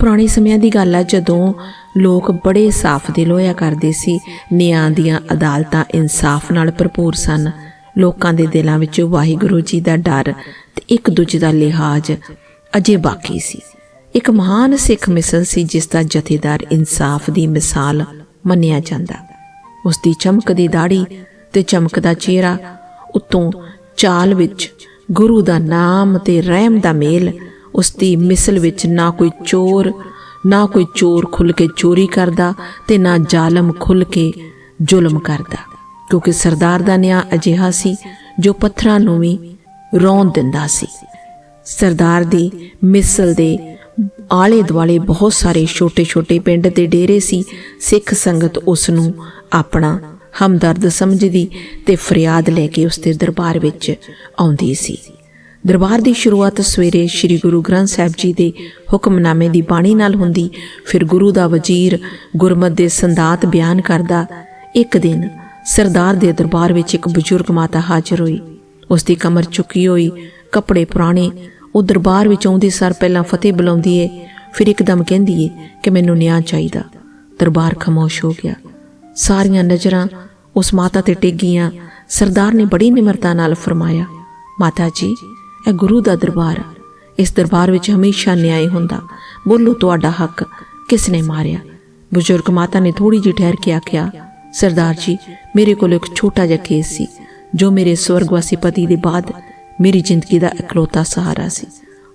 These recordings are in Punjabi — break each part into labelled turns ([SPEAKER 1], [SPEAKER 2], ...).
[SPEAKER 1] ਪੁਰਾਣੇ ਸਮਿਆਂ ਦੀ ਗੱਲ ਆ, ਜਦੋਂ ਲੋਕ ਬੜੇ ਸਾਫ਼ ਦਿਲ ਹੋਇਆ ਕਰਦੇ ਸੀ। ਨਿਆਂ ਦੀਆਂ ਅਦਾਲਤਾਂ ਇਨਸਾਫ ਨਾਲ ਭਰਪੂਰ ਸਨ। ਲੋਕਾਂ ਦੇ ਦਿਲਾਂ ਵਿੱਚ ਵਾਹਿਗੁਰੂ ਜੀ ਦਾ ਡਰ ਤੇ ਇੱਕ ਦੂਜੇ ਦਾ ਲਿਹਾਜ਼ ਅਜੇ ਬਾਕੀ ਸੀ। ਇੱਕ ਮਹਾਨ ਸਿੱਖ ਮਿਸਲ ਸੀ, ਜਿਸ ਦਾ ਜਥੇਦਾਰ ਇਨਸਾਫ ਦੀ ਮਿਸਾਲ ਮੰਨਿਆ ਜਾਂਦਾ। ਉਸ ਦੀ ਚਮਕਦੀ ਦਾੜੀ ਤੇ ਚਮਕਦਾ ਚਿਹਰਾ, ਉਤੋਂ ਚਾਲ ਵਿੱਚ ਗੁਰੂ ਦਾ ਨਾਮ ਤੇ ਰਹਿਮ ਦਾ ਮੇਲ ਉਸ ਦੀ ਮਿਸਲ ਵਿੱਚ ਨਾ ਕੋਈ ਚੋਰ, ਨਾ ਕੋਈ ਚੋਰ ਖੁੱਲ ਕੇ ਚੋਰੀ ਕਰਦਾ ਤੇ ਨਾ ਜ਼ਾਲਮ ਖੁੱਲ ਕੇ ਜ਼ੁਲਮ ਕਰਦਾ। ਕਿਉਂਕਿ ਸਰਦਾਰ ਦਾ ਨਿਆਂ ਅਜਿਹਾ ਸੀ ਜੋ ਪੱਥਰਾਂ ਨੂੰ ਵੀ ਰੌਣ ਦਿੰਦਾ ਸੀ। ਸਰਦਾਰ ਦੀ ਮਿਸਲ ਦੇ ਆਲੇ ਦੁਆਲੇ ਬਹੁਤ ਸਾਰੇ ਛੋਟੇ-ਛੋਟੇ ਪਿੰਡ ਤੇ ਡੇਰੇ ਸੀ। ਸਿੱਖ ਸੰਗਤ ਉਸ ਨੂੰ ਆਪਣਾ ਹਮਦਰਦ ਸਮਝਦੀ ਤੇ ਫਰਿਆਦ ਲੈ ਕੇ ਉਸ ਦੇ ਦਰਬਾਰ ਵਿੱਚ ਆਉਂਦੀ ਸੀ। ਦਰਬਾਰ ਦੀ ਸ਼ੁਰੂਆਤ ਸਵੇਰੇ ਸ੍ਰੀ ਗੁਰੂ ਗ੍ਰੰਥ ਸਾਹਿਬ ਜੀ ਦੇ ਹੁਕਮਨਾਮੇ ਦੀ ਬਾਣੀ ਨਾਲ ਹੁੰਦੀ। ਫਿਰ ਗੁਰੂ ਦਾ ਵਜ਼ੀਰ ਗੁਰਮਤ ਦੇ ਸੰਦਾਤ ਬਿਆਨ ਕਰਦਾ। ਇੱਕ ਦਿਨ ਸਰਦਾਰ ਦੇ ਦਰਬਾਰ ਵਿੱਚ ਇੱਕ ਬਜ਼ੁਰਗ ਮਾਤਾ ਹਾਜ਼ਰ ਹੋਈ। ਉਸ ਦੀ ਕਮਰ ਝੁਕੀ ਹੋਈ, ਕੱਪੜੇ ਪੁਰਾਣੇ, ਉਹ ਦਰਬਾਰ ਵਿੱਚ ਆਉਂਦੇ ਸਰ ਪਹਿਲਾਂ ਫਤਿਹ ਬੁਲਾਉਂਦੀ ਏ, ਫਿਰ ਇੱਕਦਮ ਕਹਿੰਦੀ ਏ ਕਿ ਮੈਨੂੰ ਨਿਆਂ ਚਾਹੀਦਾ। ਦਰਬਾਰ ਖਾਮੋਸ਼ ਹੋ ਗਿਆ। ਸਾਰੀਆਂ ਨਜ਼ਰਾਂ ਉਸ ਮਾਤਾ ਤੇ ਟਿੱਗੀਆਂ। ਸਰਦਾਰ ਨੇ ਬੜੀ ਨਿਮਰਤਾ ਨਾਲ ਫਰਮਾਇਆ, ਮਾਤਾ ਜੀ ਇਹ ਗੁਰੂ ਦਾ ਦਰਬਾਰ ਆ। ਇਸ ਦਰਬਾਰ ਵਿੱਚ ਹਮੇਸ਼ਾ ਨਿਆਂ ਹੁੰਦਾ। ਬੋਲੋ, ਤੁਹਾਡਾ ਹੱਕ ਕਿਸ ਨੇ ਮਾਰਿਆ? ਬਜ਼ੁਰਗ ਮਾਤਾ ਨੇ ਥੋੜੀ ਜਿਹੀ ਠਹਿਰ ਕੇ ਆਖਿਆ, ਸਰਦਾਰ ਜੀ, ਮੇਰੇ ਕੋਲ ਇੱਕ ਛੋਟਾ ਜਿਹਾ ਕੇਸ ਸੀ, ਜੋ ਮੇਰੇ ਸਵਰਗਵਾਸੀ ਪਤੀ ਦੇ ਬਾਅਦ ਮੇਰੀ ਜ਼ਿੰਦਗੀ ਦਾ ਇਕਲੌਤਾ ਸਹਾਰਾ ਸੀ।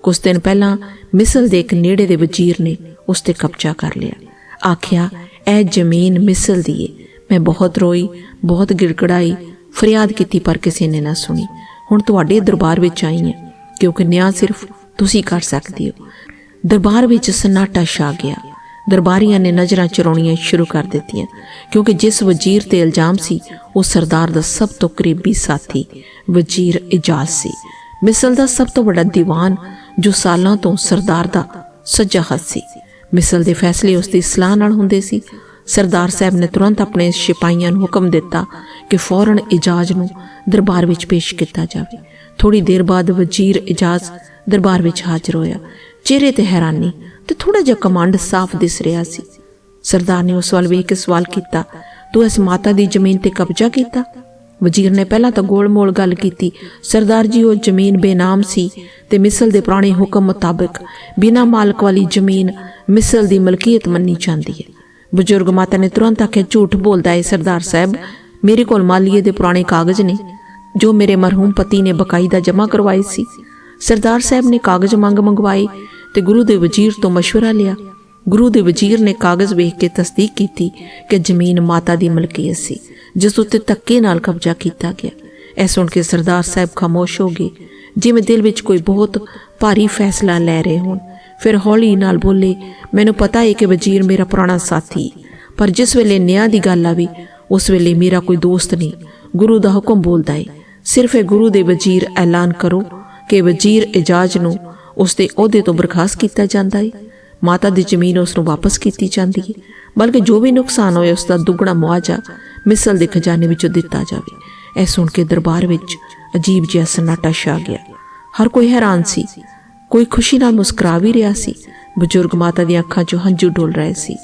[SPEAKER 1] ਕੁਝ ਦਿਨ ਪਹਿਲਾਂ ਮਿਸਲ ਦੇ ਇੱਕ ਨੇੜੇ ਦੇ ਵਜ਼ੀਰ ਨੇ ਉਸ ਤੇ ਕਬਜ਼ਾ ਕਰ ਲਿਆ। ਆਖਿਆ, ਇਹ ਜ਼ਮੀਨ ਮਿਸਲ ਦੀ ਏ। ਮੈਂ ਬਹੁਤ ਰੋਈ, ਬਹੁਤ ਗਿੜਗੜਾਈ, ਫਰਿਆਦ ਕੀਤੀ ਪਰ ਕਿਸੇ ਨੇ ਨਾ ਸੁਣੀ। ਹੁਣ ਤੁਹਾਡੇ ਦਰਬਾਰ ਵਿੱਚ ਆਈ ਹਾਂ, ਕਿਉਂਕਿ ਨਿਆਂ ਸਿਰਫ ਤੁਸੀਂ ਕਰ ਸਕਦੇ ਹੋ। ਦਰਬਾਰ ਵਿੱਚ ਸਨਾਟਾ ਛਾ ਗਿਆ। ਦਰਬਾਰੀਆਂ ਨੇ ਨਜ਼ਰਾਂ ਚਰਾਉਣੀਆਂ ਸ਼ੁਰੂ ਕਰ ਦਿੱਤੀਆਂ, ਕਿਉਂਕਿ ਜਿਸ ਵਜ਼ੀਰ ਤੇ ਇਲਜ਼ਾਮ ਸੀ, ਉਹ ਸਰਦਾਰ ਦਾ ਸਭ ਤੋਂ ਕਰੀਬੀ ਸਾਥੀ, ਵਜ਼ੀਰ ਇਜਾਜ਼ ਸੀ। ਮਿਸਲ ਦਾ ਸਭ ਤੋਂ ਵੱਡਾ ਦੀਵਾਨ, ਜੋ ਸਾਲਾਂ ਤੋਂ ਸਰਦਾਰ ਦਾ ਸੱਜਾ ਹੱਥ ਸੀ। ਮਿਸਲ ਦੇ ਫੈਸਲੇ ਉਸ ਦੀ ਸਲਾਹ ਨਾਲ ਹੁੰਦੇ ਸੀ। ਸਰਦਾਰ ਸਾਹਿਬ ਨੇ ਤੁਰੰਤ ਆਪਣੇ ਸਿਪਾਹੀਆਂ ਨੂੰ ਹੁਕਮ ਦਿੱਤਾ ਕਿ ਫੌਰਨ ਇਜਾਜ਼ ਨੂੰ ਦਰਬਾਰ ਵਿੱਚ ਪੇਸ਼ ਕੀਤਾ ਜਾਵੇ। ਥੋੜੀ ਦੇਰ ਬਾਅਦ ਵਜ਼ੀਰ ਇਜਾਜ਼ ਦਰਬਾਰ ਵਿੱਚ ਹਾਜ਼ਰ ਹੋਇਆ। ਚਿਹਰੇ ਤੇ ਹੈਰਾਨੀ ਤੇ ਥੋੜਾ ਜਿਹਾ ਕਮਾਂਡ ਸਾਫ਼ ਦਿਸ ਰਿਹਾ ਸੀ। ਸਰਦਾਰ ਨੇ ਉਸ ਵੱਲ ਵੇਖ ਕੇ ਸਵਾਲ ਕੀਤਾ, ਤੂੰ ਇਸ ਮਾਤਾ ਦੀ ਜ਼ਮੀਨ ਤੇ ਕਬਜ਼ਾ ਕੀਤਾ? ਵਜ਼ੀਰ ਨੇ ਪਹਿਲਾਂ ਤਾਂ ਗੋਲ-ਮੋਲ ਗੱਲ ਕੀਤੀ, ਸਰਦਾਰ ਜੀ, ਉਹ ਜ਼ਮੀਨ ਬੇਨਾਮ ਸੀ ਤੇ ਮਿਸਲ ਦੇ ਪੁਰਾਣੇ ਹੁਕਮ ਮੁਤਾਬਕ ਬਿਨਾ ਮਾਲਕ ਵਾਲੀ ਜ਼ਮੀਨ ਮਿਸਲ ਦੀ ਮਲਕੀਅਤ ਮੰਨੀ ਜਾਂਦੀ ਹੈ। ਬਜ਼ੁਰਗ ਮਾਤਾ ਨੇ ਤੁਰੰਤ ਆਖਿਆ, ਝੂਠ ਬੋਲਦਾ ਹੈ ਸਰਦਾਰ ਸਾਹਿਬ ਮੇਰੇ ਕੋਲ ਮਾਲੀਏ ਦੇ ਪੁਰਾਣੇ ਕਾਗਜ਼ ਨੇ ਜੋ ਮੇਰੇ ਮਰਹੂਮ ਪਤੀ ਨੇ ਬਕਾਇਦਾ ਜਮ੍ਹਾਂ ਕਰਵਾਏ ਸੀ ਸਰਦਾਰ ਸਾਹਿਬ ਨੇ ਕਾਗਜ਼ ਮੰਗ ਮੰਗਵਾਏ ਤੇ ਗੁਰੂ ਦੇ ਵਜ਼ੀਰ ਤੋਂ مشورہ ਲਿਆ ਗੁਰੂ ਦੇ ਵਜ਼ੀਰ ਨੇ ਕਾਗਜ਼ ਵੇਖ ਕੇ ਤਸਦੀਕ ਕੀਤੀ ਕਿ ਜ਼ਮੀਨ ਮਾਤਾ ਦੀ ਮਲਕੀਅਤ ਸੀ ਜਿਸ ਉੱਤੇ ਧੱਕੇ ਨਾਲ ਕਬਜ਼ਾ ਕੀਤਾ ਗਿਆ ਇਹ ਸੁਣ ਕੇ ਸਰਦਾਰ ਸਾਹਿਬ ਖਾਮੋਸ਼ ਹੋ ਗਏ ਜਿਵੇਂ ਦਿਲ ਵਿੱਚ ਕੋਈ ਬਹੁਤ ਭਾਰੀ ਫੈਸਲਾ ਲੈ ਰਹੇ ਹੋਣ ਫਿਰ ਹੌਲੀ ਨਾਲ ਬੋਲੇ ਮੈਨੂੰ ਪਤਾ ਹੈ ਕਿ ਵਜ਼ੀਰ ਮੇਰਾ ਪੁਰਾਣਾ ਸਾਥੀ ਪਰ ਜਿਸ ਵੇਲੇ ਨਿਆਂ ਦੀ ਗੱਲ ਆਵੇ ਉਸ ਵੇਲੇ ਮੇਰਾ ਕੋਈ ਦੋਸਤ ਨਹੀਂ। ਗੁਰੂ ਦਾ ਹੁਕਮ ਬੋਲਦਾ ਏ, ਸਿਰਫ ਇਹ ਗੁਰੂ ਦੇ ਵਜ਼ੀਰ ਐਲਾਨ ਕਰੋ ਕਿ ਵਜ਼ੀਰ ਇਜਾਜ਼ ਨੂੰ ਉਸ ਦੇ ਅਹੁਦੇ ਤੋਂ ਬਰਖਾਸਤ ਕੀਤਾ ਜਾਂਦਾ ਏ। ਮਾਤਾ ਦੀ ਜ਼ਮੀਨ ਉਸ ਨੂੰ ਵਾਪਸ ਕੀਤੀ ਜਾਂਦੀ ਹੈ ਬਲਕਿ ਜੋ ਵੀ ਨੁਕਸਾਨ ਹੋਏ ਉਸ ਦਾ ਦੁੱਗਣਾ ਮੁਆਵਜ਼ਾ ਮਿਸਲ ਦੇ ਖਜ਼ਾਨੇ ਵਿੱਚੋਂ ਦਿੱਤਾ ਜਾਵੇ। ਇਹ ਸੁਣ ਕੇ ਦਰਬਾਰ ਵਿੱਚ ਅਜੀਬ ਜਿਹਾ ਸਨਾਟਾ ਛਾ ਗਿਆ। ਹਰ ਕੋਈ ਹੈਰਾਨ ਸੀ। ਕੋਈ ਖੁਸ਼ੀ ਨਾਲ ਮੁਸਕਰਾ ਵੀ ਰਿਹਾ ਸੀ। ਬਜ਼ੁਰਗ ਮਾਤਾ ਦੀਆਂ ਅੱਖਾਂ 'ਚੋਂ ਹੰਝੂ ਡੁੱਲ ਰਹੇ ਸੀ।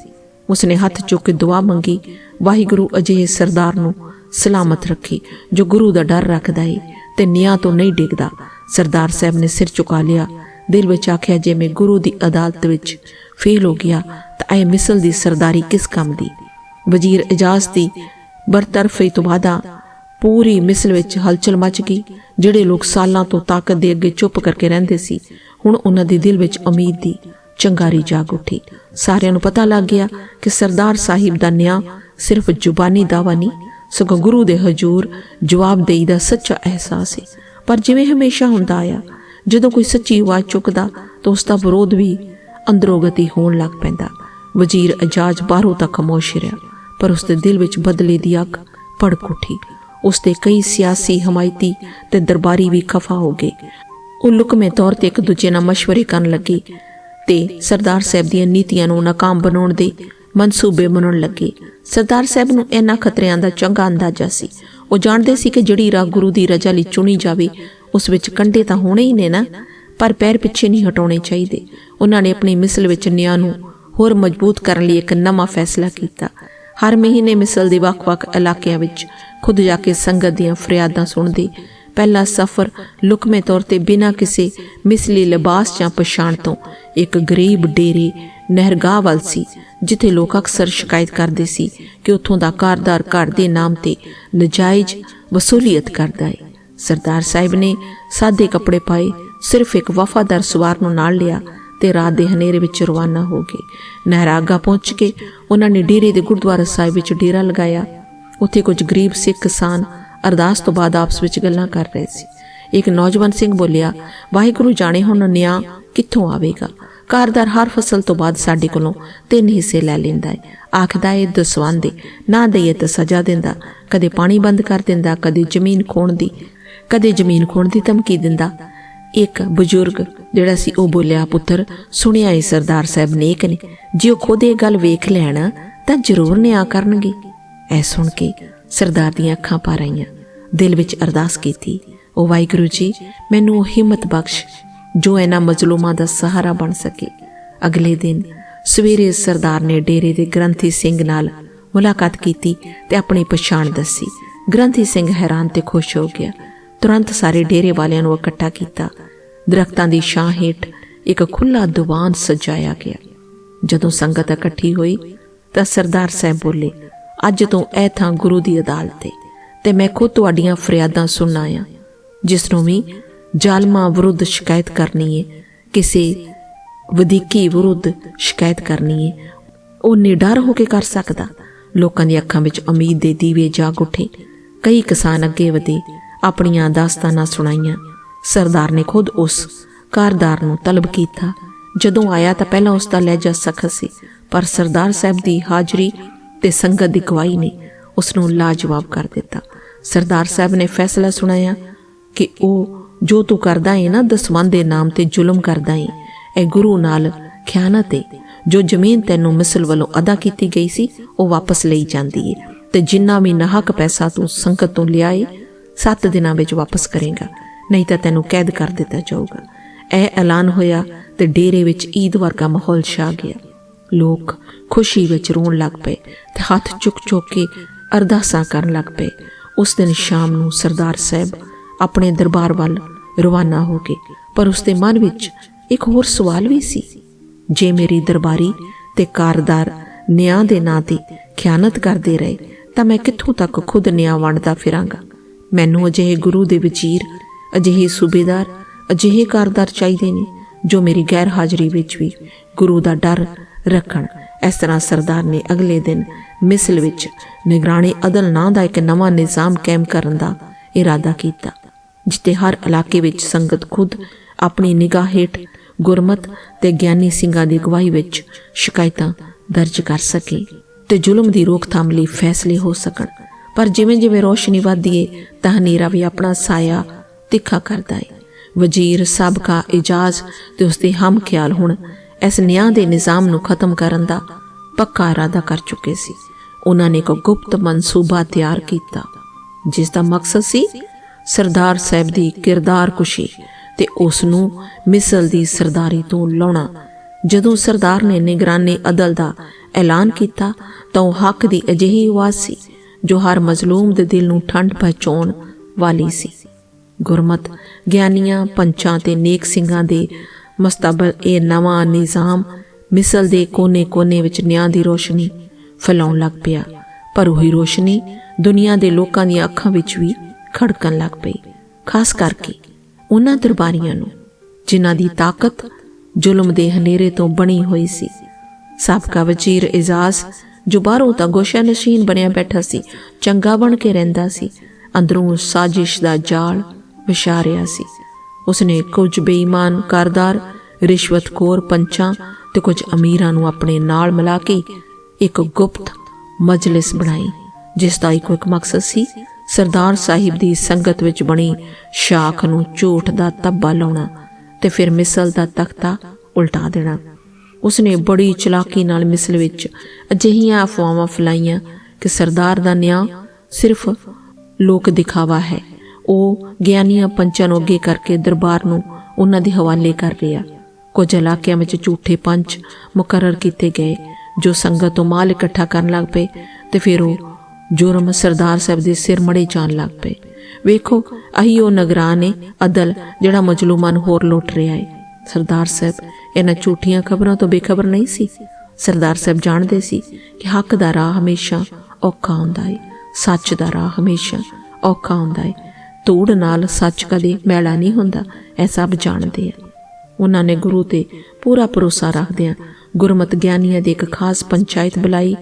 [SPEAKER 1] ਉਸਨੇ ਹੱਥ ਚੁੱਕ ਕੇ ਦੁਆ ਮੰਗੀ। ਵਾਹਿਗੁਰੂ ਅਜਿਹੇ ਸਰਦਾਰ ਨੂੰ ਸਲਾਮਤ ਰੱਖੀ, ਜੋ ਗੁਰੂ ਦਾ ਡਰ ਰੱਖਦਾ ਏ ਤੇ ਨਿਆਂ ਤੋਂ ਨਹੀਂ ਡਿੱਗਦਾ। ਸਰਦਾਰ ਸਾਹਿਬ ਨੇ ਸਿਰ ਝੁਕਾ ਲਿਆ। ਦਿਲ ਵਿੱਚ ਆਖਿਆ, ਜੇ ਮੈਂ ਗੁਰੂ ਦੀ ਅਦਾਲਤ ਵਿੱਚ ਫੇਲ ਹੋ ਗਿਆ, ਤਾਂ ਇਹ ਮਿਸਲ ਦੀ ਸਰਦਾਰੀ ਕਿਸ ਕੰਮ ਦੀ? ਵਜ਼ੀਰ ਇਜਾਜ਼ ਦੀ ਬਰਤਰਫੀ ਤੋਂ ਬਾਅਦਾ ਪੂਰੀ ਮਿਸਲ ਵਿੱਚ ਹਲਚਲ ਮਚ ਗਈ, ਜਿਹੜੇ ਲੋਕ ਸਾਲਾਂ ਤੋਂ ਤਾਕਤ ਦੇ ਅੱਗੇ ਚੁੱਪ ਕਰਕੇ ਰਹਿੰਦੇ ਸੀ। ਹੁਣ ਉਹਨਾਂ ਦੇ ਦਿਲ ਵਿੱਚ ਉਮੀਦ ਦੀ ਚੰਗਾਰੀ ਜਾਗ ਉੱਠੀ ਸਾਰਿਆਂ ਨੂੰ ਪਤਾ ਲੱਗ ਗਿਆ ਕਿ ਸਰਦਾਰ ਸਾਹਿਬ ਦਾ ਨਿਆਂ ਸਿਰਫ ਜ਼ੁਬਾਨੀ ਦਾਵਾ ਨਹੀਂ, ਸਗੋਂ ਗੁਰੂ ਦੇ ਹਜ਼ੂਰ ਜਵਾਬਦੇਹੀ ਦਾ ਸੱਚਾ ਅਹਿਸਾਸ ਹੈ ਪਰ ਜਿਵੇਂ ਹਮੇਸ਼ਾ ਹੁੰਦਾ ਆਇਆ, ਜਦੋਂ ਕੋਈ ਸੱਚੀ ਆਵਾਜ਼ ਚੁੱਕਦਾ, ਤਾਂ ਉਸ ਦਾ ਵਿਰੋਧ ਵੀ ਅੰਦਰੋਗਤੀ ਹੋਣ ਲੱਗ ਪੈਂਦਾ। ਵਜ਼ੀਰ ਅਜਾਜ਼ ਬਾਹਰੋਂ ਤੱਕ ਖਾਮੋਸ਼ ਰਿਹਾ ਪਰ ਉਸ ਦੇ ਦਿਲ ਵਿੱਚ ਬਦਲੇ ਦੀ ਅੱਗ ਭੜਕ ਉੱਠੀ। ਉਸ ਦੇ ਕਈ ਸਿਆਸੀ ਹਮਾਇਤੀ ਤੇ ਦਰਬਾਰੀ ਵੀ ਖਫਾ ਹੋ ਗਏ। ਉਹ ਲੁਕਮੇ ਤੌਰ ਤੇ ਇੱਕ ਦੂਜੇ ਨਾਲ مشਵਰੇ ਕਰਨ ਲੱਗੇ। ਤੇ ਸਰਦਾਰ ਸਾਹਿਬ ਦੀਆਂ ਨੀਤੀਆਂ ਨੂੰ ਨਾਕਾਮ ਬਣਾਉਣ ਦੇ ਮਨਸੂਬੇ ਬਣਾਉਣ ਲੱਗੇ। ਸਰਦਾਰ ਸਾਹਿਬ ਨੂੰ ਇਹਨਾਂ ਖਤਰਿਆਂ ਦਾ ਚੰਗਾ ਅੰਦਾਜ਼ਾ ਸੀ। ਉਹ ਜਾਣਦੇ ਸੀ ਕਿ ਜਿਹੜੀ ਰਾਹ ਗੁਰੂ ਦੀ ਰਜ਼ਾ ਲਈ ਚੁਣੀ ਜਾਵੇ, ਉਸ ਵਿੱਚ ਕੰਡੇ ਤਾਂ ਹੋਣੇ ਹੀ ਨੇ ਨਾ, ਪਰ ਪੈਰ ਪਿੱਛੇ ਨਹੀਂ ਹਟਾਉਣੇ ਚਾਹੀਦੇ। ਉਹਨਾਂ ਨੇ ਆਪਣੀ ਮਿਸਲ ਵਿੱਚ ਨਿਆਂ ਨੂੰ ਹੋਰ ਮਜ਼ਬੂਤ ਕਰਨ ਲਈ ਇੱਕ ਨਵਾਂ ਫੈਸਲਾ ਕੀਤਾ। ਹਰ ਮਹੀਨੇ ਮਿਸਲ ਦੇ ਵੱਖ-ਵੱਖ ਇਲਾਕਿਆਂ ਵਿੱਚ ਖੁਦ ਜਾ ਕੇ ਸੰਗਤ ਦੀਆਂ ਫਰਿਆਦਾਂ ਸੁਣਦੇ ਪਹਿਲਾ ਸਫ਼ਰ ਲੁਕਮੇ ਤੌਰ ਤੇ ਬਿਨਾਂ ਕਿਸੇ ਮਿਸਲੀ ਲਿਬਾਸ ਜਾਂ ਪਛਾਣ ਤੋਂ ਇੱਕ ਗਰੀਬ ਡੇਰੇ ਨਹਿਰਗਾਹ ਵੱਲ ਸੀ, ਜਿੱਥੇ ਲੋਕ ਅਕਸਰ ਸ਼ਿਕਾਇਤ ਕਰਦੇ ਸੀ ਕਿ ਉੱਥੋਂ ਦਾ ਕਾਰਦਾਰ ਘਰ ਦੇ ਨਾਮ ਤੇ ਨਜਾਇਜ਼ ਵਸੂਲੀਅਤ ਕਰਦਾ ਹੈ ਸਰਦਾਰ ਸਾਹਿਬ ਨੇ ਸਾਦੇ ਕੱਪੜੇ ਪਾਏ, ਸਿਰਫ ਇੱਕ ਵਫਾਦਾਰ ਸਵਾਰ ਨੂੰ ਨਾਲ ਲਿਆ ਤੇ ਰਾਤ ਦੇ ਹਨੇਰੇ ਵਿੱਚ ਰਵਾਨਾ ਹੋ ਗਏ। ਨਹਿਰਾਗਾ ਪਹੁੰਚ ਕੇ ਉਹਨਾਂ ਨੇ ਡੇਰੇ ਦੇ ਗੁਰਦੁਆਰਾ ਸਾਹਿਬ ਵਿੱਚ ਡੇਰਾ ਲਗਾਇਆ। ਉੱਥੇ ਕੁਝ ਗਰੀਬ ਸਿੱਖ ਕਿਸਾਨ ਅਰਦਾਸ ਤੋਂ ਬਾਅਦ ਆਪਸ ਵਿੱਚ ਗੱਲਾਂ ਕਰ ਰਹੇ ਸੀ। ਇੱਕ ਨੌਜਵਾਨ ਸਿੰਘ ਬੋਲਿਆ, ਵਾਹਿਗੁਰੂ ਜਾਣੇ ਹੁਣ ਨਿਆਂ ਕਿੱਥੋਂ ਆਵੇਗਾ? ਕਾਰਦਾਰ ਹਰ ਫਸਲ ਤੋਂ ਬਾਅਦ ਸਾਡੇ ਕੋਲੋਂ ਤਿੰਨ ਹਿੱਸੇ ਲੈ ਲੈਂਦਾ ਹੈ ਆਖਦਾ ਇਹ ਦਸਵੰਦੇ ਨਾ ਦਈਏ ਤਾਂ ਸਜ਼ਾ ਦਿੰਦਾ। ਕਦੇ ਪਾਣੀ ਬੰਦ ਕਰ ਦਿੰਦਾ, ਕਦੇ ਜ਼ਮੀਨ ਖੋਣ ਦੀ। ਕਦੇ ਜ਼ਮੀਨ ਖੋਣ ਦੀ ਧਮਕੀ ਦਿੰਦਾ। ਇੱਕ ਬਜ਼ੁਰਗ ਜਿਹੜਾ ਸੀ, ਉਹ ਬੋਲਿਆ, ਪੁੱਤਰ, ਸੁਣਿਆ ਏ ਸਰਦਾਰ ਸਾਹਿਬ ਨੇਕ ਨੇ। ਜੇ ਉਹ ਖੁਦ ਇਹ ਗੱਲ ਵੇਖ ਲੈਣ, ਤਾਂ ਜ਼ਰੂਰ ਨਿਆਂ ਕਰਨਗੇ। ਐ ਸੁਣ ਕੇ ਸਰਦਾਰ ਦੀਆਂ ਅੱਖਾਂ ਭਰ ਆਈਆਂ ਦਿਲ ਵਿੱਚ ਅਰਦਾਸ ਕੀਤੀ ਉਹ ਵਾਹਿਗੁਰੂ ਜੀ, ਮੈਨੂੰ ਉਹ ਹਿੰਮਤ ਬਖਸ਼ ਜੋ ਇਹਨਾਂ ਮਜ਼ਲੂਮਾਂ ਦਾ ਸਹਾਰਾ ਬਣ ਸਕੇ। ਅਗਲੇ ਦਿਨ ਸਵੇਰੇ ਸਰਦਾਰ ਨੇ ਡੇਰੇ ਦੇ ਗ੍ਰੰਥੀ ਸਿੰਘ ਨਾਲ ਮੁਲਾਕਾਤ ਕੀਤੀ ਤੇ ਆਪਣੀ ਪਛਾਣ ਦੱਸੀ। ਗ੍ਰੰਥੀ ਸਿੰਘ ਹੈਰਾਨ ਤੇ ਖੁਸ਼ ਹੋ ਗਿਆ। ਤੁਰੰਤ ਸਾਰੇ ਡੇਰੇ ਵਾਲਿਆਂ ਨੂੰ ਇਕੱਠਾ ਕੀਤਾ। ਦਰਖਤਾਂ ਦੀ ਛਾਂ ਹੇਠ ਇੱਕ ਖੁੱਲਾ ਦੀਵਾਨ ਸਜਾਇਆ ਗਿਆ। ਜਦੋਂ ਸੰਗਤ ਇਕੱਠੀ ਹੋਈ ਤਾਂ ਸਰਦਾਰ ਸਾਹਿਬ ਬੋਲੇ ਅੱਜ ਤੋਂ ਇਹ ਥਾਂ ਗੁਰੂ ਦੀ ਅਦਾਲਤ ਹੈ ਤੇ ਮੈਂ ਖੁਦ ਤੁਹਾਡੀਆਂ ਫਰਿਆਦਾਂ ਸੁਣਨ ਆਇਆ, ਜਿਸ ਨੂੰ ਵੀ ਜ਼ਾਲਮਾਂ ਵਿਰੁੱਧ ਸ਼ਿਕਾਇਤ ਕਰਨੀ ਹੈ ਕਿਸੇ ਵਧੀਕੀ ਵਿਰੁੱਧ ਸ਼ਿਕਾਇਤ ਕਰਨੀ ਹੈ ਉਹ ਨਿਡਰ ਹੋ ਕੇ ਕਰ ਸਕਦਾ। ਲੋਕਾਂ ਦੀਆਂ ਅੱਖਾਂ ਵਿੱਚ ਉਮੀਦ ਦੇ ਦੀਵੇ ਜਾਗ ਉੱਠੇ। ਕਈ ਕਿਸਾਨ ਅੱਗੇ ਵਧੇ, ਆਪਣੀਆਂ ਦਾਸਤਾਨਾਂ ਸੁਣਾਈਆਂ। ਸਰਦਾਰ ਨੇ ਖੁਦ ਉਸ ਕਾਰਦਾਰ ਨੂੰ ਤਲਬ ਕੀਤਾ। ਜਦੋਂ ਆਇਆ ਤਾਂ ਪਹਿਲਾਂ ਉਸ ਦਾ ਲਹਿਜਾ ਸਖਤ ਸੀ, ਪਰ ਸਰਦਾਰ ਸਾਹਿਬ ਦੀ ਹਾਜ਼ਰੀ ਤੇ ਸੰਗਤ ਦੀ ਗਵਾਹੀ ਨੇ ਉਸ ਨੂੰ ਲਾਜਵਾਬ ਕਰ ਦਿੱਤਾ। ਸਰਦਾਰ ਸਾਹਿਬ ਨੇ ਫੈਸਲਾ ਸੁਣਾਇਆ ਕਿ ਉਹ ਜੋ ਤੂੰ ਕਰਦਾ ਹੈ ਨਾ ਦਸਵੰਦ ਦੇ ਨਾਮ ਤੇ ਜ਼ੁਲਮ ਕਰਦਾ ਹੈ ਇਹ ਗੁਰੂ ਨਾਲ ਖਿਆਨਤ ਹੈ ਜੋ ਜ਼ਮੀਨ ਤੈਨੂੰ ਮਿਸਲ ਵੱਲੋਂ ਅਦਾ ਕੀਤੀ ਗਈ ਸੀ, ਉਹ ਵਾਪਸ ਲਈ ਜਾਂਦੀ ਹੈ ਤੇ ਜਿੰਨਾ ਵੀ ਨਾਹਕ ਪੈਸਾ ਤੂੰ ਸੰਗਤ ਤੋਂ ਲਿਆ ਏ 7 ਦਿਨਾਂ ਵਿੱਚ ਵਾਪਸ ਕਰੇਗਾ। ਨਹੀਂ ਤਾਂ ਤੈਨੂੰ ਕੈਦ ਕਰ ਦਿੱਤਾ ਜਾਊਗਾ। ਇਹ ਐਲਾਨ ਹੋਇਆ ਤੇ ਡੇਰੇ ਵਿੱਚ ਈਦ ਵਰਗਾ ਮਾਹੌਲ ਛਾ ਗਿਆ। ਲੋਕ ਖੁਸ਼ੀ ਵਿੱਚ ਰੋਣ ਲੱਗ ਪਏ ਤੇ ਹੱਥ ਚੁੱਕ ਚੁੱਕ ਕੇ ਅਰਦਾਸਾਂ ਕਰਨ ਲੱਗ ਪਏ। ਉਸ ਦਿਨ ਸ਼ਾਮ ਨੂੰ ਸਰਦਾਰ ਸਾਹਿਬ ਆਪਣੇ ਦਰਬਾਰ ਵੱਲ ਰਵਾਨਾ ਹੋ ਗਏ ਪਰ ਉਸ ਦੇ ਮਨ ਵਿੱਚ ਇੱਕ ਹੋਰ ਸਵਾਲ ਵੀ ਸੀ, ਜੇ ਮੇਰੀ ਦਰਬਾਰੀ ਤੇ ਕਾਰਦਾਰ ਨਿਆਂ ਦੇ ਨਾਂ ਤੇ ਖਿਆਨਤ ਕਰਦੇ ਰਹੇ, ਤਾਂ ਮੈਂ ਕਿੱਥੋਂ ਤੱਕ ਖੁਦ ਨਿਆਂ ਵੰਡਦਾ ਫਿਰਾਂਗਾ? ਮੈਨੂੰ ਅਜਿਹੇ ਗੁਰੂ ਦੇ ਵਜ਼ੀਰ, ਅਜਿਹੇ ਸੂਬੇਦਾਰ, ਅਜਿਹੇ ਕਾਰਦਾਰ ਚਾਹੀਦੇ ਨੇ, ਜੋ ਮੇਰੀ ਗੈਰ ਹਾਜ਼ਰੀ ਵਿੱਚ ਵੀ ਗੁਰੂ ਦਾ ਡਰ ਰੱਖਣ। ਇਸ ਤਰ੍ਹਾਂ ਸਰਦਾਰ ਨੇ ਅਗਲੇ ਦਿਨ ਮਿਸਲ ਵਿੱਚ ਨਿਗਰਾਨੀ ਅਦਲ ਨਾਂ ਦਾ ਇੱਕ ਨਵਾਂ ਨਿਜ਼ਾਮ ਕਾਇਮ ਕਰਨ ਦਾ ਇਰਾਦਾ ਕੀਤਾ ਜਿੱਤੇ ਹਰ ਇਲਾਕੇ ਵਿੱਚ ਸੰਗਤ ਖੁਦ ਆਪਣੀ ਨਿਗਾਹ ਹੇਠ ਗੁਰਮਤ ਤੇ ਗਿਆਨੀ ਸਿੰਘਾਂ ਦੀ ਅਗਵਾਈ ਵਿੱਚ ਸ਼ਿਕਾਇਤਾਂ ਦਰਜ ਕਰ ਸਕੇ ਤੇ ਜ਼ੁਲਮ ਦੀ ਰੋਕਥਾਮ ਲਈ ਫੈਸਲੇ ਹੋ ਸਕਣ। ਪਰ ਜਿਵੇਂ ਜਿਵੇਂ ਰੋਸ਼ਨੀ ਵਧਦੀ ਏ, ਤਾਂ ਹਨੇਰਾ ਵੀ ਆਪਣਾ ਸਾਇਆ ਤਿੱਖਾ ਕਰਦਾ ਏ। ਵਜ਼ੀਰ ਸਾਬਕਾ ਇਜਾਜ਼ ਤੇ ਉਸਦੇ ਹਮ ਖਿਆਲ ਹੁਣ ਇਸ ਨਿਆਂ ਦੇ ਨਿਜ਼ਾਮ ਨੂੰ ਖਤਮ ਕਰਨ ਦਾ ਪੱਕਾ ਇਰਾਦਾ ਕਰ ਚੁੱਕੇ ਸੀ। ਉਹਨਾਂ ਨੇ ਇੱਕ ਗੁਪਤ ਮਨਸੂਬਾ ਤਿਆਰ ਕੀਤਾ, ਜਿਸ ਦਾ ਮਕਸਦ ਸੀ ਸਰਦਾਰ ਸਾਹਿਬ ਦੀ ਕਿਰਦਾਰ ਕੁਸ਼ੀ ਤੇ ਉਸ ਨੂੰ ਮਿਸਲ ਦੀ ਸਰਦਾਰੀ ਤੋਂ ਲਾਉਣਾ। ਜਦੋਂ ਸਰਦਾਰ ਨੇ ਨਿਗਰਾਨੀ ਅਦਲ ਦਾ ਐਲਾਨ ਕੀਤਾ, ਤਾਂ ਉਹ ਹੱਕ ਦੀ ਅਜਿਹੀ ਆਵਾਜ਼ ਸੀ ਜੋ ਹਰ ਮਜ਼ਲੂਮ ਦੇ ਦਿਲ ਨੂੰ ਠੰਡ ਪਹੁੰਚਾਉਣ ਵਾਲੀ ਸੀ। ਗੁਰਮਤ ਗਿਆਨੀਆਂ, ਪੰਚਾਂ ਤੇ ਨੇਕ ਸਿੰਘਾਂ ਦੇ ਮਸਤਬਲ ਇਹ ਨਵਾਂ ਨਿਜ਼ਾਮ ਮਿਸਲ ਦੇ ਕੋਨੇ-ਕੋਨੇ ਵਿੱਚ ਨਿਆਂ ਦੀ ਰੋਸ਼ਨੀ ਫੈਲਾਉਣ ਲੱਗ ਪਿਆ। ਪਰ ਉਹੀ ਰੋਸ਼ਨੀ ਦੁਨੀਆ ਦੇ ਲੋਕਾਂ ਦੀਆਂ ਅੱਖਾਂ ਵਿੱਚ ਵੀ ਖੜਕਣ ਲੱਗ ਪਈ। ਖਾਸ ਕਰਕੇ ਉਹਨਾਂ ਦਰਬਾਰੀਆਂ ਨੂੰ, ਜਿਨ੍ਹਾਂ ਦੀ ਤਾਕਤ ਜ਼ੁਲਮ ਦੇ ਹਨੇਰੇ ਤੋਂ ਬਣੀ ਹੋਈ ਸੀ। ਸਾਬਕਾ ਵਜ਼ੀਰ ਇਜਾਜ਼, ਜੋ ਬਾਹਰੋਂ ਤਾਂ ਗੋਸ਼ਾ ਨਸ਼ੀਨ ਬਣਿਆ ਬੈਠਾ ਸੀ, ਚੰਗਾ ਬਣ ਕੇ ਰਹਿੰਦਾ ਸੀ, ਅੰਦਰੋਂ ਸਾਜ਼ਿਸ਼ ਦਾ ਜਾਲ ਵਿਛਾ ਰਿਹਾ ਸੀ। ਉਸਨੇ ਕੁਝ ਬੇਈਮਾਨ ਕਰਦਾਰ ਰਿਸ਼ਵਤਖੋਰ ਪੰਚਾਂ ਤੇ ਕੁਝ ਅਮੀਰਾਂ ਨੂੰ ਆਪਣੇ ਨਾਲ ਮਿਲਾ ਕੇ ਇੱਕ ਗੁਪਤ ਮਜਲਿਸ ਬਣਾਈ, ਜਿਸ ਦਾ ਇੱਕੋ ਇੱਕ ਮਕਸਦ ਸੀ ਸਰਦਾਰ ਸਾਹਿਬ ਦੀ ਸੰਗਤ ਵਿੱਚ ਬਣੀ ਸ਼ਾਖ ਨੂੰ ਝੂਠ ਦਾ ਤੱਬਾ ਲਾਉਣਾ ਤੇ ਫਿਰ ਮਿਸਲ ਦਾ ਤਖਤਾ ਉਲਟਾ ਦੇਣਾ। ਉਸਨੇ ਬੜੀ ਚਲਾਕੀ ਨਾਲ ਮਿਸਲ ਵਿੱਚ ਅਜਿਹੀਆਂ ਅਫਵਾਹਾਂ ਫਲਾਈਆਂ ਕਿ ਸਰਦਾਰ ਦਾ ਨਿਆਂ ਸਿਰਫ ਲੋਕ ਦਿਖਾਵਾ ਹੈ। ਉਹ ਗਿਆਨੀਆਂ ਪੰਚਾਂ ਨੂੰ ਅੱਗੇ ਕਰਕੇ ਦਰਬਾਰ ਨੂੰ ਉਹਨਾਂ ਦੇ ਹਵਾਲੇ ਕਰ ਰਿਹਾ। ਕੁਝ ਇਲਾਕਿਆਂ ਵਿੱਚ ਝੂਠੇ ਪੰਚ ਮੁਕਰਰ ਕੀਤੇ ਗਏ, ਜੋ ਸੰਗਤ ਤੋਂ ਮਾਲ ਇਕੱਠਾ ਕਰਨ ਲੱਗ ਪਏ ਤੇ ਫਿਰ ਉਹ ਜੁਰਮ ਸਰਦਾਰ ਸਾਹਿਬ ਦੇ ਸਿਰ ਮੜੇ ਜਾਣ ਲੱਗ ਪਏ। ਵੇਖੋ, ਅਹੀ ਉਹ ਨਗਰਾਨ ਹੈ ਅਦਲ, ਜਿਹੜਾ ਮਜਲੂਮਾਂ ਨੂੰ ਹੋਰ ਲੁੱਟ ਰਿਹਾ ਹੈ ਸਰਦਾਰ ਸਾਹਿਬ, ਇਹਨਾਂ ਝੂਠੀਆਂ ਖਬਰਾਂ ਤੋਂ ਬੇਖਬਰ ਨਹੀਂ ਸੀ। ਸਰਦਾਰ ਸਾਹਿਬ ਜਾਣਦੇ ਸੀ ਕਿ ਹੱਕ ਦਾ ਰਾਹ ਹਮੇਸ਼ਾ ਔਖਾ ਹੁੰਦਾ ਹੈ ਸੱਚ ਦਾ ਰਾਹ ਹਮੇਸ਼ਾ ਔਖਾ ਹੁੰਦਾ ਹੈ ਧੂੜ ਨਾਲ ਸੱਚ ਕਦੇ ਮੈਲਾ ਨਹੀਂ ਹੁੰਦਾ, ਇਹ ਸਭ ਜਾਣਦੇ ਆ। ਉਹਨਾਂ ਨੇ ਗੁਰੂ ਤੇ ਪੂਰਾ ਭਰੋਸਾ ਰੱਖਦਿਆਂ ਗੁਰਮਤ ਗਿਆਨੀਆਂ ਦੀ ਇੱਕ ਖਾਸ ਪੰਚਾਇਤ ਬੁਲਾਈ।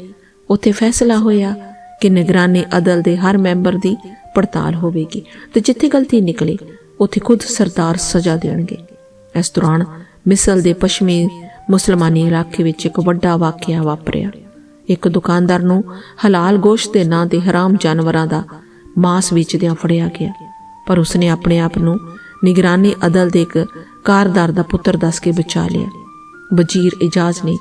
[SPEAKER 1] ਉੱਥੇ ਫੈਸਲਾ ਹੋਇਆ ਕਿ ਨਿਗਰਾਨੀ ਅਦਲ ਦੇ ਹਰ ਮੈਂਬਰ ਦੀ ਪੜਤਾਲ ਹੋਵੇਗੀ ਤੇ ਜਿੱਥੇ ਗਲਤੀ ਨਿਕਲੇ, ਉੱਥੇ ਖੁਦ ਸਰਦਾਰ ਸਜ਼ਾ ਦੇਣਗੇ। ਇਸ ਦੌਰਾਨ ਮਿਸਲ ਦੇ ਪੱਛਮੀ ਮੁਸਲਮਾਨੀ ਇਲਾਕੇ ਵਿੱਚ ਇੱਕ ਵੱਡਾ ਵਾਕਿਆ ਵਾਪਰਿਆ। ਇੱਕ ਦੁਕਾਨਦਾਰ ਨੂੰ ਹਲਾਲ ਗੋਸ਼ਤ ਦੇ ਨਾਂ ਤੇ ਹਰਾਮ ਜਾਨਵਰਾਂ ਦਾ ਮਾਸ ਵੇਚਦਿਆਂ ਫੜਿਆ ਗਿਆ। ਪਰ ਉਸਨੇ ਆਪਣੇ ਆਪ ਨੂੰ ਨਿਗਰਾਨੀ ਅਦਲ ਦੇ ਇੱਕ ਕਾਰਦਾਰ ਦਾ ਪੁੱਤਰ ਦੱਸ ਕੇ ਬਚਾ ਲਿਆ। ਵਜ਼ੀਰ ਇਜਾਜ਼ ਨੇ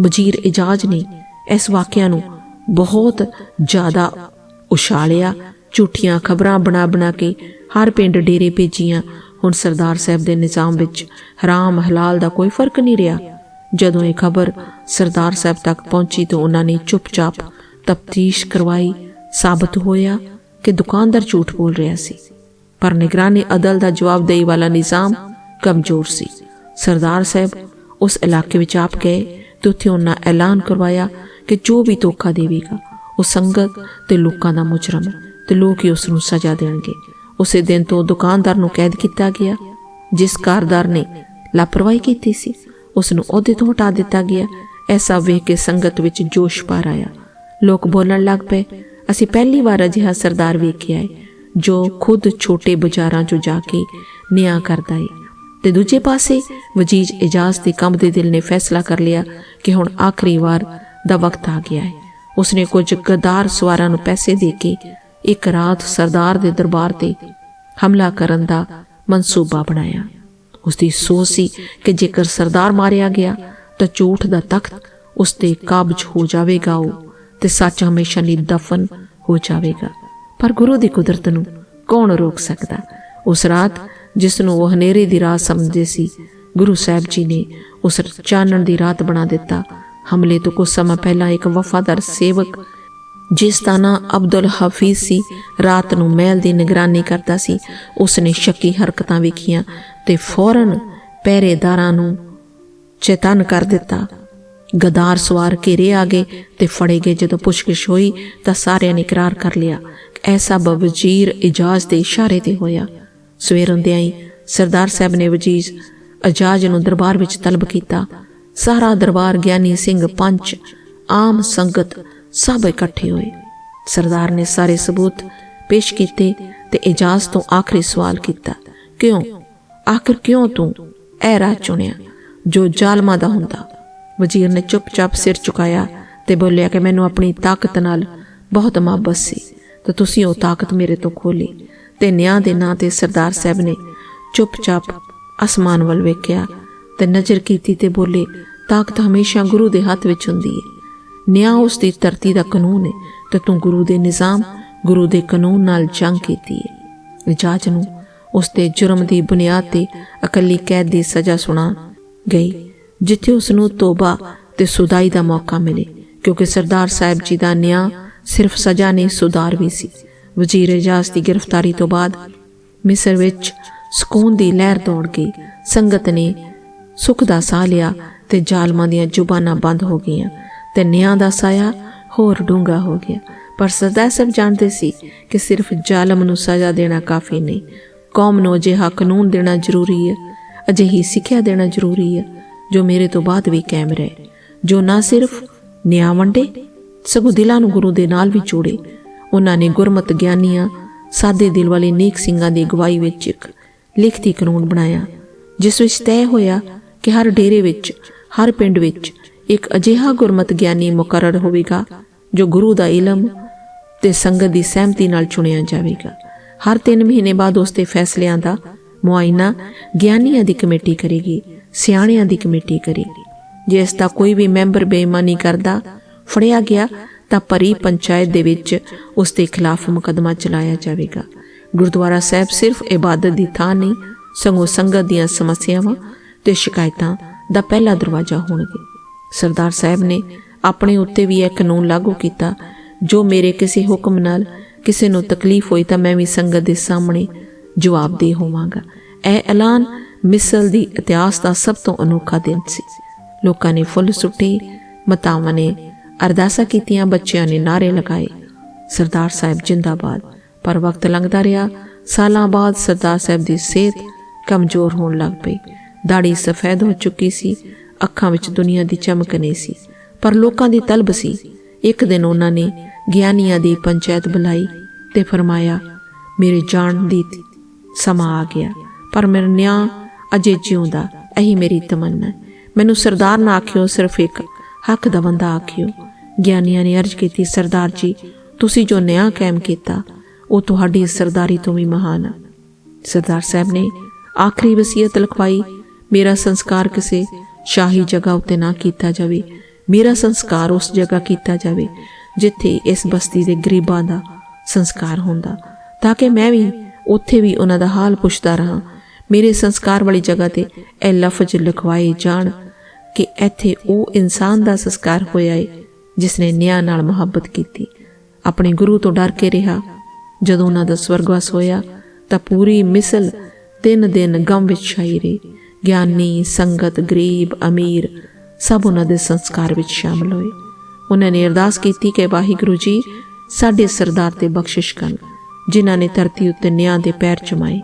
[SPEAKER 1] ਵਜ਼ੀਰ ਇਜਾਜ਼ ਨੇ ਇਸ ਵਾਕਿਆ ਨੂੰ ਬਹੁਤ ਜ਼ਿਆਦਾ ਉਛਾਲਿਆ। ਝੂਠੀਆਂ ਖਬਰਾਂ ਬਣਾ ਬਣਾ ਕੇ ਹਰ ਪਿੰਡ ਡੇਰੇ ਭੇਜੀਆਂ। ਹੁਣ ਸਰਦਾਰ ਸਾਹਿਬ ਦੇ ਨਿਜ਼ਾਮ ਵਿੱਚ ਹਰਾਮ ਹਲਾਲ ਦਾ ਕੋਈ ਫ਼ਰਕ ਨਹੀਂ ਰਿਹਾ। ਜਦੋਂ ਇਹ ਖਬਰ ਸਰਦਾਰ ਸਾਹਿਬ ਤੱਕ ਪਹੁੰਚੀ ਤਾਂ ਉਹਨਾਂ ਨੇ ਚੁੱਪਚਾਪ ਤਫਤੀਸ਼ ਕਰਵਾਈ। ਸਾਬਤ ਹੋਇਆ ਕਿ ਦੁਕਾਨਦਾਰ ਝੂਠ ਬੋਲ ਰਿਹਾ ਸੀ। ਪਰ ਨਿਗਰਾਨੀ ਅਦਲ ਦਾ ਜਵਾਬਦੇਹੀ ਵਾਲਾ ਨਿਜ਼ਾਮ ਕਮਜ਼ੋਰ ਸੀ। ਸਰਦਾਰ ਸਾਹਿਬ ਉਸ ਇਲਾਕੇ ਵਿੱਚ ਆਪ ਗਏ ਤੇ ਉੱਥੇ ਉਹਨਾਂ ਐਲਾਨ ਕਰਵਾਇਆ ਕਿ ਜੋ ਵੀ ਧੋਖਾ ਦੇਵੇਗਾ, ਉਹ ਸੰਗਤ ਤੇ ਲੋਕਾਂ ਦਾ ਮੁਜਰਮ ਹੈ ਤੇ ਲੋਕ ਹੀ ਉਸ ਨੂੰ ਸਜ਼ਾ ਦੇਣਗੇ। ਉਸੇ ਦਿਨ ਤੋਂ ਦੁਕਾਨਦਾਰ ਨੂੰ ਕੈਦ ਕੀਤਾ ਗਿਆ, ਜਿਸ ਕਾਰਦਾਰ ਨੇ ਲਾਪਰਵਾਹੀ ਕੀਤੀ ਸੀ। ਉਸ ਨੂੰ ਅਹੁਦੇ ਤੋਂ ਹਟਾ ਦਿੱਤਾ ਗਿਆ। ਐਸਾ ਵੇਖ ਕੇ ਸੰਗਤ ਵਿੱਚ ਜੋਸ਼ ਪਾਰ ਆਇਆ। ਲੋਕ ਬੋਲਣ ਲੱਗ ਪਏ, ਅਸੀਂ ਪਹਿਲੀ ਵਾਰ ਅਜਿਹਾ ਸਰਦਾਰ ਵੇਖਿਆ ਹੈ ਜੋ ਖੁਦ ਛੋਟੇ ਬਾਜ਼ਾਰਾਂ 'ਚੋਂ ਜਾ ਕੇ ਨਿਆਂ ਕਰਦਾ ਏ। ਤੇ ਦੂਜੇ ਪਾਸੇ ਵਜੀਜ ਇਜਾਜ਼ ਦੇ ਕੰਮ ਦੇ ਦਿਲ ਨੇ ਫੈਸਲਾ ਕਰ ਲਿਆ ਕਿ ਹੁਣ ਆਖਰੀ ਵਾਰ ਦਾ ਵਕਤ ਆ ਗਿਆ ਹੈ ਉਸਨੇ ਕੁਝ ਗਦਾਰ ਸਵਾਰਾਂ ਨੂੰ ਪੈਸੇ ਦੇ ਕੇ ਇੱਕ ਰਾਤ ਸਰਦਾਰ ਦੇ ਦਰਬਾਰ ਤੇ ਹਮਲਾ ਕਰਨ ਦਾ ਮਨਸੂਬਾ ਬਣਾਇਆ। ਉਸ ਦੀ ਸੋਚ ਸੀ ਕਿ ਜੇਕਰ ਸਰਦਾਰ ਮਾਰਿਆ ਗਿਆ ਤਾਂ ਝੂਠ ਦਾ ਤਖਤ ਉਸ ਤੇ ਕਾਬਜ ਹੋ ਜਾਵੇਗਾ ਉਹ ਤੇ ਸੱਚ ਹਮੇਸ਼ਾ ਲਈ ਦਫਨ ਹੋ ਜਾਵੇਗਾ। ਪਰ ਗੁਰੂ ਦੀ ਕੁਦਰਤ ਨੂੰ ਕੌਣ ਰੋਕ ਸਕਦਾ? ਉਸ ਰਾਤ ਜਿਸ ਨੂੰ ਉਹ ਹਨੇਰੇ ਦੀ ਰਾਤ ਸਮਝਦੇ ਸੀ, ਗੁਰੂ ਸਾਹਿਬ ਜੀ ਨੇ ਉਸ ਚਾਨਣ ਦੀ ਰਾਤ ਬਣਾ ਦਿੱਤਾ। ਹਮਲੇ ਤੋਂ ਕੁਝ ਸਮਾਂ ਪਹਿਲਾਂ ਇੱਕ ਵਫਾਦਾਰ ਸੇਵਕ, ਜਿਸ ਦਾ ਨਾਂ ਅਬਦੁਲ ਹਫੀਜ਼ ਸੀ, ਰਾਤ ਨੂੰ ਮਹਿਲ ਦੀ ਨਿਗਰਾਨੀ ਕਰਦਾ ਸੀ। ਉਸ ਨੇ ਸ਼ੱਕੀ ਹਰਕਤਾਂ ਵੇਖੀਆਂ ਤੇ ਫੌਰਨ ਪਹਿਰੇਦਾਰਾਂ ਨੂੰ ਚੇਤਨ ਕਰ ਦਿੱਤਾ। ਗਦਾਰ ਸਵਾਰ ਘੇਰੇ ਆ ਗਏ ਤੇ ਫੜੇ ਗਏ। ਜਦੋਂ ਪੁੱਛਗਿਛ ਹੋਈ ਤਾਂ ਸਾਰਿਆਂ ਨੇ ਇਕਰਾਰ ਕਰ ਲਿਆ। ਐਸਾ ਵਜ਼ੀਰ ਇਜਾਜ਼ ਦੇ ਇਸ਼ਾਰੇ ਤੇ ਹੋਇਆ। ਸਵੇਰ ਹੁੰਦਿਆਂ ਹੀ ਸਰਦਾਰ ਸਾਹਿਬ ਨੇ ਵਜ਼ੀਜ਼ ਇਜਾਜ਼ ਨੂੰ ਦਰਬਾਰ ਵਿੱਚ ਤਲਬ ਕੀਤਾ। ਸਾਰਾ ਦਰਬਾਰ ਗਿਆਨੀ ਸਿੰਘ ਪੰਚ, ਆਮ ਸੰਗਤ ਸਭ ਇਕੱਠੇ ਹੋਏ। ਸਰਦਾਰ ਨੇ ਸਾਰੇ ਸਬੂਤ ਪੇਸ਼ ਕੀਤੇ ਤੇ ਇਜਾਜ਼ ਤੋਂ ਆਖਰੀ ਸਵਾਲ ਕੀਤਾ, ਕਿਉਂ? ਆਖਰ ਕਿਉਂ ਤੂੰ ਇਹ ਰਾਹ ਚੁਣਿਆ ਜੋ ਜ਼ਾਲਮਾਂ ਦਾ ਹੁੰਦਾ? ਵਜ਼ੀਰ ਨੇ ਚੁੱਪਚਾਪ ਸਿਰ ਝੁਕਾਇਆ ਤੇ ਬੋਲਿਆ ਕਿ ਮੈਨੂੰ ਆਪਣੀ ਤਾਕਤ ਨਾਲ ਬਹੁਤ ਮੁਹੱਬਤ ਸੀ। ਤੇ ਤੁਸੀਂ ਉਹ ਤਾਕਤ ਮੇਰੇ ਤੋਂ ਖੋਲੀ ਤੇ ਨਿਆਂ ਦੇ ਨਾਂ ਤੇ ਸਰਦਾਰ ਸਾਹਿਬ ਨੇ ਚੁੱਪਚਾਪ ਅਸਮਾਨ ਵੱਲ ਵੇਖਿਆ ਤੇ ਨਜ਼ਰ ਕੀਤੀ ਤੇ ਬੋਲੇ, ਤਾਕਤ ਹਮੇਸ਼ਾ ਗੁਰੂ ਦੇ ਹੱਥ ਵਿੱਚ ਹੁੰਦੀ ਹੈ ਨਿਆਂ ਉਸ ਦੀ ਧਰਤੀ ਦਾ ਕਾਨੂੰਨ ਹੈ ਤੇ ਤੂੰ ਗੁਰੂ ਦੇ ਨਿਜ਼ਾਮ, ਗੁਰੂ ਦੇ ਕਾਨੂੰਨ ਨਾਲ ਜੰਗ ਕੀਤੀ ਹੈ ਇਜਾਜ਼ ਨੂੰ ਉਸ ਦੇ ਜੁਰਮ ਦੀ ਬੁਨਿਆਦ ਤੇ ਅਕਲੀ ਕੈਦ ਦੀ ਸਜ਼ਾ ਸੁਣਾ ਗਈ, ਜਿੱਥੇ ਉਸ ਨੂੰ ਤੋਬਾ ਤੇ ਸੁਦਾਈ ਦਾ ਮੌਕਾ ਮਿਲੇ, ਕਿਉਂਕਿ ਸਰਦਾਰ ਸਾਹਿਬ ਜੀ ਦਾ ਨਿਆਂ ਸਿਰਫ ਸਜ਼ਾ ਨਹੀਂ, ਸੁਧਾਰ ਵੀ ਸੀ। ਵਜ਼ੀਰ ਇਜਾਜ਼ ਦੀ ਗ੍ਰਿਫਤਾਰੀ ਤੋਂ ਬਾਅਦ ਮਿਸਰ ਵਿੱਚ ਸਕੂਨ ਦੀ ਲਹਿਰ ਦੌੜ ਗਈ। ਸੰਗਤ ਨੇ ਸੁਖ ਦਾ ਸਾਹ ਲਿਆ ਤੇ ਜ਼ਾਲਮਾਂ ਦੀਆਂ ਜ਼ੁਬਾਨਾਂ ਬੰਦ ਹੋ ਗਈਆਂ ਤੇ ਨਿਆਂ ਦਾ ਸਾਇਆ ਹੋਰ ਡੂੰਗਾ ਹੋ ਗਿਆ। ਪਰ ਸਰਦਾਰ ਸਾਹਿਬ ਜਾਣਦੇ ਸੀ ਕਿ ਸਿਰਫ ਜ਼ਾਲਮ ਨੂੰ ਸਜ਼ਾ ਦੇਣਾ ਕਾਫੀ ਨਹੀਂ, ਕੌਮ ਨੂੰ ਅਜਿਹਾ ਕਾਨੂੰਨ ਦੇਣਾ ਜ਼ਰੂਰੀ ਹੈ, ਅਜਿਹੀ ਸਿੱਖਿਆ ਦੇਣਾ ਜ਼ਰੂਰੀ ਹੈ, ਜੋ ਮੇਰੇ ਤੋਂ ਬਾਅਦ ਵੀ ਕਾਇਮ ਰਹੇ, ਜੋ ਨਾ ਸਿਰਫ ਨਿਆਂ ਵੰਡੇ ਸਗੋਂ ਦਿਲਾਂ ਨੂੰ ਗੁਰੂ ਦੇ ਨਾਲ ਵੀ ਜੋੜੇ। ਉਹਨਾਂ ਨੇ ਗੁਰਮਤ ਗਿਆਨੀਆਂ, ਸਾਦੇ ਦਿਲ ਵਾਲੇ ਨੇਕ ਸਿੰਘਾਂ ਦੀ ਅਗਵਾਈ ਵਿੱਚ ਇੱਕ ਲਿਖਤੀ ਕਾਨੂੰਨ ਬਣਾਇਆ, ਜਿਸ ਵਿੱਚ ਤੈਅ ਹੋਇਆ ਕਿ ਹਰ ਡੇਰੇ ਵਿੱਚ, ਹਰ ਪਿੰਡ ਵਿੱਚ ਇੱਕ ਅਜਿਹਾ ਗੁਰਮਤ ਗਿਆਨੀ ਮੁਕਰਰ ਹੋਵੇਗਾ, ਜੋ ਗੁਰੂ ਦਾ ਇਲਮ ਤੇ ਸੰਗਤ ਦੀ ਸਹਿਮਤੀ ਨਾਲ ਚੁਣਿਆ ਜਾਵੇਗਾ। ਹਰ 3 ਮਹੀਨੇ ਬਾਅਦ ਉਸ ਦੇ ਫੈਸਲਿਆਂ ਦਾ ਮੁਆਇਨਾ ਗਿਆਨੀਆਂ ਦੀ ਕਮੇਟੀ ਕਰੇਗੀ, ਸਿਆਣਿਆਂ ਦੀ ਕਮੇਟੀ ਕਰੇਗੀ। ਜੇ ਇਸ ਦਾ ਕੋਈ ਵੀ ਮੈਂਬਰ ਬੇਈਮਾਨੀ ਕਰਦਾ ਫੜਿਆ ਗਿਆ ਤਾਂ ਪਰੀ ਪੰਚਾਇਤ ਦੇ ਵਿੱਚ ਉਸ ਦੇ ਖਿਲਾਫ ਮੁਕਦਮਾ ਚਲਾਇਆ ਜਾਵੇਗਾ। ਗੁਰਦੁਆਰਾ ਸਾਹਿਬ ਸਿਰਫ ਇਬਾਦਤ ਦੀ ਥਾਂ ਨਹੀਂ, ਸਗੋਂ ਸੰਗਤ ਦੀਆਂ ਸਮੱਸਿਆਵਾਂ ਤੇ ਸ਼ਿਕਾਇਤਾਂ ਦਾ ਪਹਿਲਾ ਦਰਵਾਜ਼ਾ ਹੋਣਗੇ। ਸਰਦਾਰ ਸਾਹਿਬ ਨੇ ਆਪਣੇ ਉੱਤੇ ਵੀ ਇਹ ਕਾਨੂੰਨ ਲਾਗੂ ਕੀਤਾ, ਜੋ ਮੇਰੇ ਕਿਸੇ ਹੁਕਮ ਨਾਲ ਕਿਸੇ ਨੂੰ ਤਕਲੀਫ ਹੋਈ ਤਾਂ ਮੈਂ ਵੀ ਸੰਗਤ ਦੇ ਸਾਹਮਣੇ ਜਵਾਬਦੇਹ ਹੋਵਾਂਗਾ। ਇਹ ਐਲਾਨ ਮਿਸਲ ਦੀ ਇਤਿਹਾਸ ਦਾ ਸਭ ਤੋਂ ਅਨੋਖਾ ਦਿਨ ਸੀ। ਲੋਕਾਂ ਨੇ ਫੁੱਲ ਸੁੱਟੇ, ਮਤਾਵਾਂ ਨੇ ਅਰਦਾਸਾਂ ਕੀਤੀਆਂ, ਬੱਚਿਆਂ ਨੇ ਨਾਰੇ ਲਗਾਏ। ਸਰਦਾਰ ਸਾਹਿਬ ਜਿੰਦਾਬਾਦ। ਪਰ ਵਕਤ ਲੰਘਦਾ ਰਿਹਾ। ਸਾਲਾਂ ਬਾਅਦ ਸਰਦਾਰ ਸਾਹਿਬ ਦੀ ਸਿਹਤ ਕਮਜ਼ੋਰ ਹੋਣ ਲੱਗ ਪਈ। ਦਾੜੀ ਸਫੈਦ ਹੋ ਚੁੱਕੀ ਸੀ। ਅੱਖਾਂ ਵਿੱਚ ਦੁਨੀਆ ਦੀ ਚਮਕ ਨਹੀਂ ਸੀ। ਪਰ ਲੋਕਾਂ ਦੀ ਤਲਬ ਸੀ। ਇੱਕ ਦਿਨ ਉਹਨਾਂ ਨੇ ਗਿਆਨੀਆਂ ਦੀ ਪੰਚਾਇਤ ਬੁਲਾਈ ਤੇ ਫਰਮਾਇਆ, ਮੇਰੇ ਜਾਣ ਦੀ ਸਮਾਂ ਆ ਗਿਆ। ਪਰ ਮੇਰਾ ਨਿਆਂ ਅਜੇ ਜਿਉਂਦਾ। ਇਹੀ ਮੇਰੀ ਤਮੰਨਾ ਮੈਨੂੰ ਸਰਦਾਰ ਨਾ ਆਖਿਓ, ਸਿਰਫ ਇੱਕ ਹੱਕ ਦਾ ਬੰਦਾ ਆਖਿਓ। ਗਿਆਨੀਆਂ ਨੇ ਅਰਜ਼ ਕੀਤੀ, ਸਰਦਾਰ ਜੀ, ਤੁਸੀਂ ਜੋ ਨਿਆਂ ਕਾਇਮ ਕੀਤਾ, ਉਹ ਤੁਹਾਡੀ ਸਰਦਾਰੀ ਤੋਂ ਵੀ ਮਹਾਨ ਹੈ ਸਰਦਾਰ ਸਾਹਿਬ ਨੇ ਆਖਰੀ ਵਸੀਅਤ ਲਿਖਵਾਈ, ਮੇਰਾ ਸੰਸਕਾਰ ਕਿਸੇ ਸ਼ਾਹੀ ਜਗ੍ਹਾ ਉੱਤੇ ਨਾ ਕੀਤਾ ਜਾਵੇ। ਮੇਰਾ ਸੰਸਕਾਰ ਉਸ ਜਗ੍ਹਾ ਕੀਤਾ ਜਾਵੇ, ਜਿੱਥੇ ਇਸ ਬਸਤੀ ਦੇ ਗਰੀਬਾਂ ਦਾ ਸੰਸਕਾਰ ਹੁੰਦਾ। ਤਾਂ ਕਿ ਮੈਂ ਵੀ ਉੱਥੇ ਵੀ ਉਹਨਾਂ ਦਾ ਹਾਲ ਪੁੱਛਦਾ ਰਹਾ। ਮੇਰੇ ਸੰਸਕਾਰ ਵਾਲੀ ਜਗ੍ਹਾ ਤੇ ਇਹ ਲਫ਼ਜ਼ ਲਿਖਵਾਏ ਜਾਣ ਕਿ ਇੱਥੇ ਉਹ ਇਨਸਾਨ ਦਾ ਸੰਸਕਾਰ ਹੋਇਆ ਏ ਜਿਸ ਨੇ ਨਿਆਂ ਨਾਲ ਮੁਹੱਬਤ ਕੀਤੀ। ਆਪਣੇ ਗੁਰੂ ਤੋਂ ਡਰ ਕੇ ਰਿਹਾ। ਜਦੋਂ ਉਹਨਾਂ ਦਾ ਸਵਰਗਵਾਸ ਹੋਇਆ, ਤਾਂ ਪੂਰੀ ਮਿਸਲ ਤਿੰਨ ਦਿਨ ਗਮ ਵਿੱਚ ਛਾਈ ਰਹੀ। ਗਿਆਨੀ, ਸੰਗਤ, ਗਰੀਬ, ਅਮੀਰ, ਸਭ ਉਹਨਾਂ ਦੇ ਸੰਸਕਾਰ ਵਿੱਚ ਸ਼ਾਮਲ ਹੋਏ। ਉਹਨਾਂ ਨੇ ਅਰਦਾਸ ਕੀਤੀ ਕਿ ਵਾਹਿਗੁਰੂ ਜੀ, ਸਾਡੇ ਸਰਦਾਰ ਤੇ ਬਖਸ਼ਿਸ਼ ਕਰਨ, ਜਿਨ੍ਹਾਂ ਨੇ ਧਰਤੀ ਉੱਤੇ ਨਿਆਂ ਦੇ ਪੈਰ ਚਮਾਏ।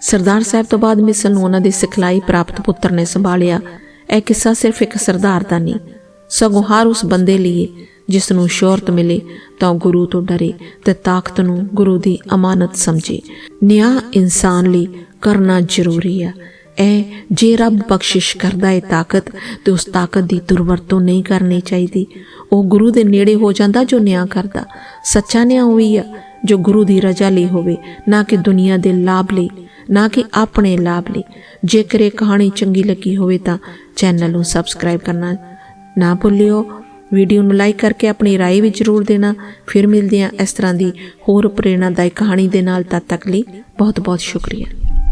[SPEAKER 1] ਸਰਦਾਰ ਸਾਹਿਬ ਤੋਂ ਬਾਅਦ ਮਿਸਲ ਨੂੰ ਉਹਨਾਂ ਦੀ ਸਿਖਲਾਈ ਪ੍ਰਾਪਤ ਪੁੱਤਰ ਨੇ ਸੰਭਾਲਿਆ। ਇਹ ਕਿੱਸਾ ਸਿਰਫ ਇੱਕ ਸਰਦਾਰ ਦਾ ਨਹੀਂ ਸਗੋਂ ਹਰ ਉਸ ਬੰਦੇ ਲਈ ਜਿਸ ਨੂੰ ਸ਼ੋਹਰਤ ਮਿਲੇ, ਤਾਂ ਉਹ ਗੁਰੂ ਤੋਂ ਡਰੇ ਤੇ ਤਾਕਤ ਨੂੰ ਗੁਰੂ ਦੀ ਅਮਾਨਤ ਸਮਝੇ। ਨਿਆਂ ਇਨਸਾਨ ਲਈ ਕਰਨਾ ਜ਼ਰੂਰੀ ਹੈ ਇਹ ਜੇ ਰੱਬ ਬਖਸ਼ਿਸ਼ ਕਰਦਾ ਹੈ ਤਾਕਤ, ਤੇ ਉਸ ਤਾਕਤ ਦੀ ਦੁਰਵਰਤੋਂ ਨਹੀਂ ਕਰਨੀ ਚਾਹੀਦੀ। ਉਹ ਗੁਰੂ ਦੇ ਨੇੜੇ ਹੋ ਜਾਂਦਾ ਜੋ ਨਿਆਂ ਕਰਦਾ। ਸੱਚਾ ਨਿਆਂ ਹੋਈ ਆ ਜੋ ਗੁਰੂ ਦੀ ਰਜ਼ਾ ਲਈ ਹੋਵੇ, ਨਾ ਕਿ ਦੁਨੀਆ ਦੇ ਲਾਭ ਲਈ, ਨਾ ਕਿ ਆਪਣੇ ਲਾਭ ਲਈ। ਜੇਕਰ ਇਹ ਕਹਾਣੀ ਚੰਗੀ ਲੱਗੀ ਹੋਵੇ ਤਾਂ ਚੈਨਲ ਨੂੰ ਸਬਸਕ੍ਰਾਈਬ ਕਰਨਾ ਨਾ ਭੁੱਲਿਓ ਵੀਡੀਓ ਨੂੰ ਲਾਈਕ ਕਰਕੇ ਆਪਣੀ رائے ਵੀ ਜ਼ਰੂਰ ਦੇਣਾ ਫਿਰ ਮਿਲਦੇ ਹਾਂ ਇਸ ਤਰ੍ਹਾਂ ਦੀ ਹੋਰ ਪ੍ਰੇਰਣਾਦਾਇਕ ਕਹਾਣੀ ਦੇ ਨਾਲ ਤਦ ਤੱਕ ਲਈ ਬਹੁਤ ਬਹੁਤ ਸ਼ੁਕਰੀਆ